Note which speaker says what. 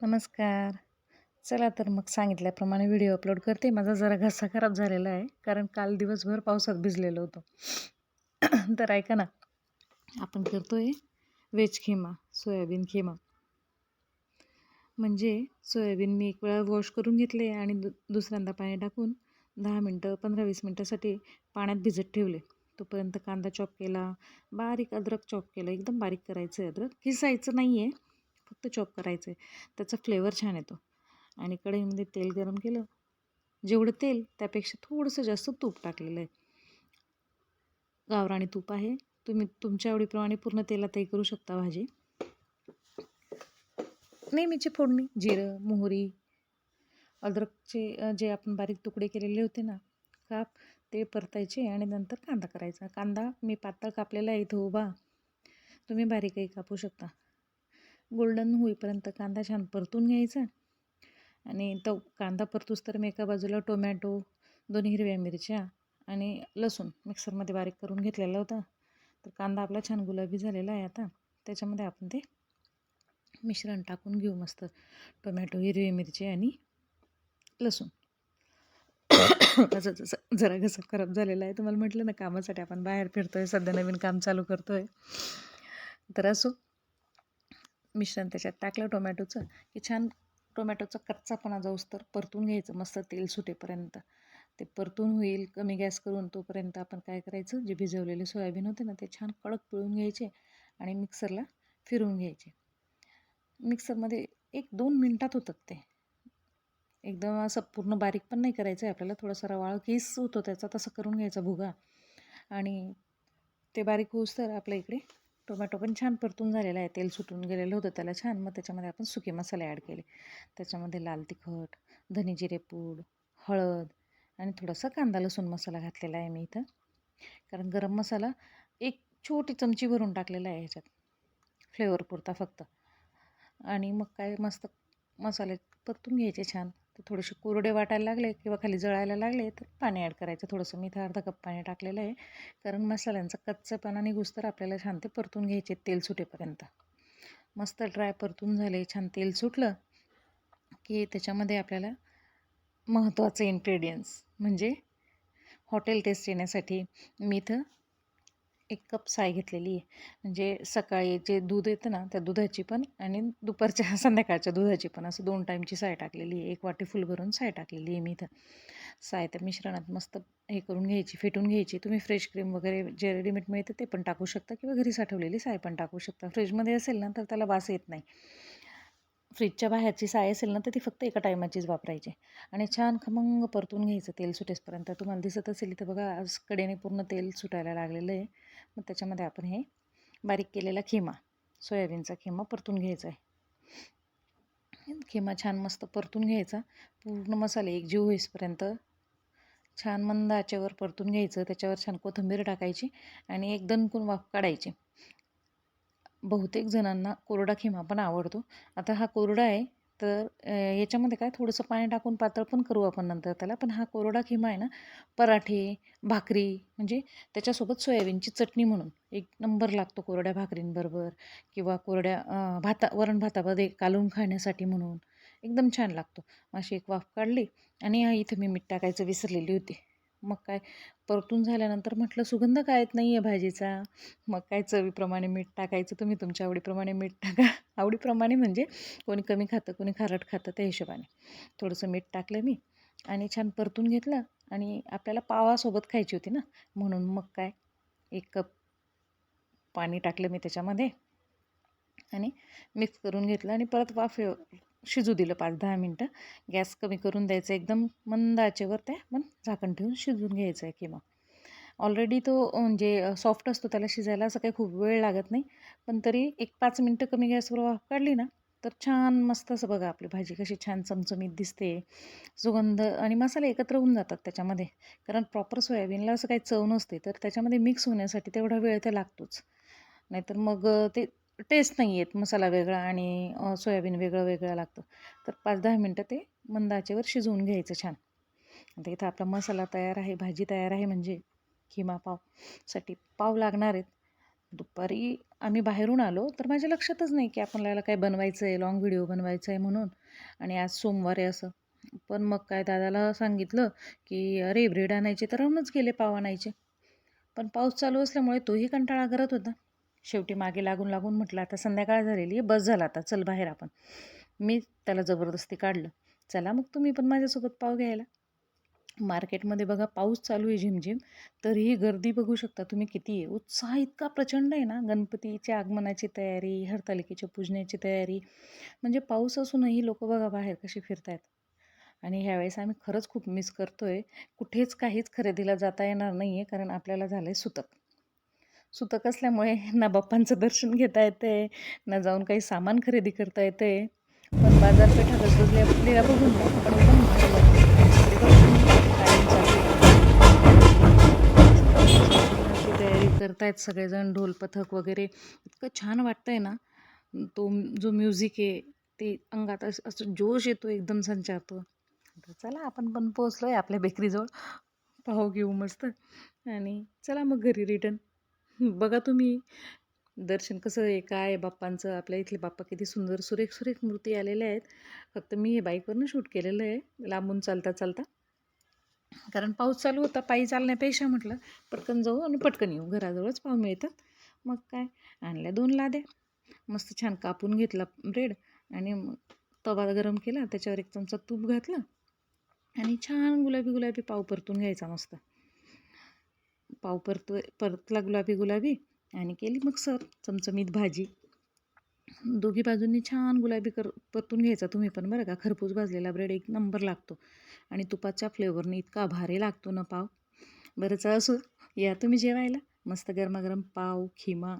Speaker 1: नमस्कार. चला तर मग सांगितल्याप्रमाणे व्हिडिओ अपलोड करते. माझा जरा घसा खराब झालेला आहे कारण काल दिवसभर पावसात भिजलेलो होतो. तर ऐका ना आपण करतो आहे वेज खिमा सोयाबीन खिमा. म्हणजे सोयाबीन मी एक वेळा वॉश करून घेतले आणि दु दुसऱ्यांदा पाणी टाकून दहा मिनटं पंधरा वीस मिनटासाठी पाण्यात भिजत ठेवले. तोपर्यंत कांदा चॉप केला बारीक अद्रक चॉप केलं. एकदम बारीक करायचं आहे अद्रक. किसायचं नाही आहे फक्त चॉप करायचं आहे त्याचा फ्लेवर छान येतो. आणि कढईमध्ये तेल गरम केलं. जेवढं तेल त्यापेक्षा थोडंसं जास्त तूप टाकलेलं आहे गावराणी तूप आहे. तुम्ही तुमच्या आवडीप्रमाणे पूर्ण तेलातही करू शकता भाजी. नेहमीची फोडणी जिरं मोहरी अद्रकचे जे आपण बारीक तुकडे केलेले होते ना काप ते परतायचे आणि नंतर कांदा करायचा. कांदा मी पातळ कापलेला आहे इथं उभा. तुम्ही बारीकही कापू शकता. गोल्डन होईपर्यंत कांदा छान परतून घ्यायचा. आणि तो कांदा परतूस तर मी एका बाजूला टोमॅटो दोन हिरव्या मिरच्या आणि लसूण मिक्सरमध्ये बारीक करून घेतलेला होता. तर कांदा आपला छान गुलाबी झालेला आहे आता. त्याच्यामध्ये आपण ते मिश्रण टाकून घेऊ मस्त. टोमॅटो हिरवी मिरची आणि लसूण. असं जसं जरा घसा खराब झालेला आहे. तुम्हाला म्हटलं ना कामासाठी आपण बाहेर फिरतोय सध्या नवीन काम चालू करतोय. तर असो. मिश्रण त्याच्यात टाकलं टोमॅटोचं की छान टोमॅटोचा कच्चापणा जाऊस तर परतून घ्यायचं मस्त तेल सुटेपर्यंत. ते परतून होईल कमी गॅस करून तोपर्यंत आपण काय करायचं जे भिजवलेले सोयाबीन होते ना ते छान कडक पिळून घ्यायचे आणि मिक्सरला फिरवून घ्यायचे. मिक्सरमध्ये एक दोन मिनटात होतात ते. एकदम असं पूर्ण बारीक पण नाही करायचं आहे आपल्याला थोडासा रवाळ केस होतो त्याचा तसं करून घ्यायचा भुगा. आणि ते बारीक होऊस तर आपल्या इकडे टोमॅटो पण छान परतून झालेला आहे. तेल सुटून गेलेलं होतं त्याला छान. मग त्याच्यामध्ये आपण सुके मसाले ॲड केले. त्याच्यामध्ये लाल तिखट धने जिरे पूड हळद आणि थोडासा कांदा लसूण मसाला घातलेला आहे मी इथं. कारण गरम मसाला एक छोटी चमची भरून टाकलेला आहे ह्याच्यात. फ्लेवर पुरता फक्त. आणि मग काय मस्त मसाले परतून घ्यायचे छान. ते थोडेसे कोरडे वाटायला लागले किंवा खाली जळायला लागले तर पाणी ॲड करायचं. थोडंसं मी इथं अर्धा कप पाणी टाकलेलं आहे. कारण मसाल्यांचा कच्चापणा निघूस तर आपल्याला छान ते परतून घ्यायचे तेल सुटेपर्यंत. मस्त ड्राय परतून झाले छान तेल सुटलं की त्याच्यामध्ये आपल्याला महत्त्वाचे इन्ग्रेडियंट्स म्हणजे हॉटेल टेस्ट येण्यासाठी मी इथं एक कप साय घेतलेली आहे. म्हणजे सकाळी जे दूध येतं ना त्या दुधाची पण आणि दुपारच्या संध्याकाळच्या दुधाची पण असं दोन टाईमची साय टाकलेली आहे. एक वाटी फुल भरून साय टाकलेली आहे मी इथं. साय त्या मिश्रणात मस्त हे करून घ्यायची फेटून घ्यायची. तुम्ही फ्रेश क्रीम वगैरे जे रेडीमेड मिळते ते पण टाकू शकता किंवा घरी साठवलेली साय पण टाकू शकता. फ्रीजमध्ये असेल ना तर त्याला वास येत नाही. फ्रीजच्या बाहेरची साय असेल ना तर ती फक्त एका टायमाचीच वापरायची. आणि छान खमंग परतून घ्यायचं तेल सुटेसपर्यंत. तुम्हाला दिसत असेल तर बघा आज कडेने पूर्ण तेल सुटायला लागलेलं आहे. मग त्याच्यामध्ये आपण हे बारीक केलेला खिमा सोयाबीनचा खिमा परतून घ्यायचा आहे. खिमा छान मस्त परतून घ्यायचा. पूर्ण मसाले एक जीव होईसपर्यंत छान मंद आचेवर परतून घ्यायचं. त्याच्यावर छान कोथिंबीर टाकायची आणि एक दणकून वाफ काढायची. बहुतेक जणांना कोरडा खिमा पण आवडतो. आता हा कोरडा आहे तर याच्यामध्ये काय थोडंसं पाणी टाकून पातळ पण करू आपण नंतर त्याला. पण हा कोरडा खिमा आहे ना पराठे भाकरी म्हणजे त्याच्यासोबत सोयाबीनची चटणी म्हणून. एक नंबर लागतो कोरड्या भाकरींबरोबर किंवा कोरड्या भाता वरण भातामध्ये कालवून खाण्यासाठी म्हणून. एकदम छान लागतो. अशी एक वाफ काढली आणि इथं मी मीठ टाकायचं विसरलेली होती. मग काय? परतून झाल्यानंतर म्हटलं सुगंध काय येत नाही आहे भाजीचा? मग काय चवीप्रमाणे मीठ टाकायचं? तुम्ही तुमच्या आवडीप्रमाणे मीठ टाका. आवडीप्रमाणे म्हणजे कोणी कमी खातं कोणी खारट खातं त्या हिशोबाने. थोडंसं मीठ टाकलं मी आणि छान परतून घेतलं आणि आपल्याला पावासोबत खायची होती ना? म्हणून मग काय? एक कप पाणी टाकलं मी त्याच्यामध्ये आणि मिक्स करून घेतलं आणि परत वाफ शिजू दिलं पाच दहा मिनटं. गॅस कमी करून द्यायचं एकदम मंद आचेवर ते पण झाकण ठेवून शिजून घ्यायचं आहे किंवा. ऑलरेडी तो म्हणजे सॉफ्ट असतो त्याला शिजायला असं काही खूप वेळ लागत नाही. पण तरी एक पाच मिनटं कमी गॅसवर वाफ काढली ना तर छान मस्त असं बघा आपली भाजी कशी छान चमचमीत दिसते. सुगंध आणि मसाले एकत्र होऊन जातात त्याच्यामध्ये. कारण प्रॉपर सोयाबीनला असं काही चव नसते तर त्याच्यामध्ये मिक्स होण्यासाठी तेवढा वेळ ते लागतोच. नाहीतर मग ते टेस्ट नाही येत मसाला वेगळा आणि सोयाबीन वेगळं वेगळं लागतं. तर पाच दहा मिनटं ते मंद आचेवर शिजवून घ्यायचं छान. आता इथं आपला मसाला तयार आहे भाजी तयार आहे म्हणजे किमा पावसाठी. पाव लागणार आहेत. दुपारी आम्ही बाहेरून आलो तर माझ्या लक्षातच नाही की आपल्याला काय बनवायचं आहे लाँग व्हिडिओ बनवायचा आहे म्हणून. आणि आज सोमवार आहे असं. पण मग काय दादाला सांगितलं की अरे ब्रेड आणायचे तर आणूनच गेले पाव आणायचे. पण पाऊस चालू असल्यामुळे तोही कंटाळा करत होता. शेवटी मागे लागून लागून म्हटलं आता संध्याकाळ झालेली आहे बस झाला आता चल बाहेर आपण. मी त्याला जबरदस्ती काढलं. चला मग तुम्ही पण माझ्यासोबत पाव घ्यायला. मार्केटमध्ये बघा पाऊस चालू आहे झिमझिम तरीही गर्दी बघू शकता तुम्ही किती आहे. उत्साह इतका प्रचंड आहे ना गणपतीच्या आगमनाची तयारी हरतालिकेच्या पूजण्याची तयारी. म्हणजे पाऊस असूनही लोक बघा बाहेर कशी फिरतायत. आणि ह्यावेळेस आम्ही खरंच खूप मिस करतो आहे कुठेच काहीच खरेदीला जाता येणार नाही आहे कारण आपल्याला झालं आहे सुतक. सुतक असल्यामुळे ना बाप्पांचं दर्शन घेता येते ना जाऊन काही सामान खरेदी करता येते. पण बाजारपेठा गजबजल्या आपल्याला बघून आपण अशी तयारी करतायत सगळेजण ढोल पथक वगैरे. इतकं छान वाटतंय ना तो जो म्युझिक आहे ते अंगात असं असं जोश येतो एकदम संचारतो. तर चला आपण पण पोचलो आहे आपल्या बेकरीजवळ. पाहू घेऊ मस्त. आणि चला मग घरी रिटर्न बघा तुम्ही. दर्शन कसं आहे काय बाप्पांचं आपल्या इथले बाप्पा किती सुंदर सुरेख सुरेख मूर्ती आलेल्या आहेत. फक्त मी हे बाईकवरनं शूट केलेलं आहे लांबून चालता चालता. कारण पाऊस चालू होता पायी चालण्यापेक्षा म्हटलं पटकन जाऊ आणि पटकन येऊ. घराजवळच पाव मिळतात. मग काय आणल्या दोन लाद्या. मस्त छान कापून घेतला ब्रेड आणि मग तवा गरम केला. त्याच्यावर एक चमचा तूप घातलं आणि छान गुलाबी गुलाबी पाव परतून घ्यायचा मस्त. पाव परत परतला गुलाबी गुलाबी आणि केली मग सर चमचमीत भाजी. दोघी बाजूंनी छान गुलाबी कर परतून घ्यायचा तुम्ही पण बरं का. खरपूस भाजलेला ब्रेड एक नंबर लागतो. आणि तुपाच्या फ्लेवरने इतका भारी लागतो ना पाव. बरंच असो या तुम्ही जेवायला. मस्त गरमागरम पाव खिमा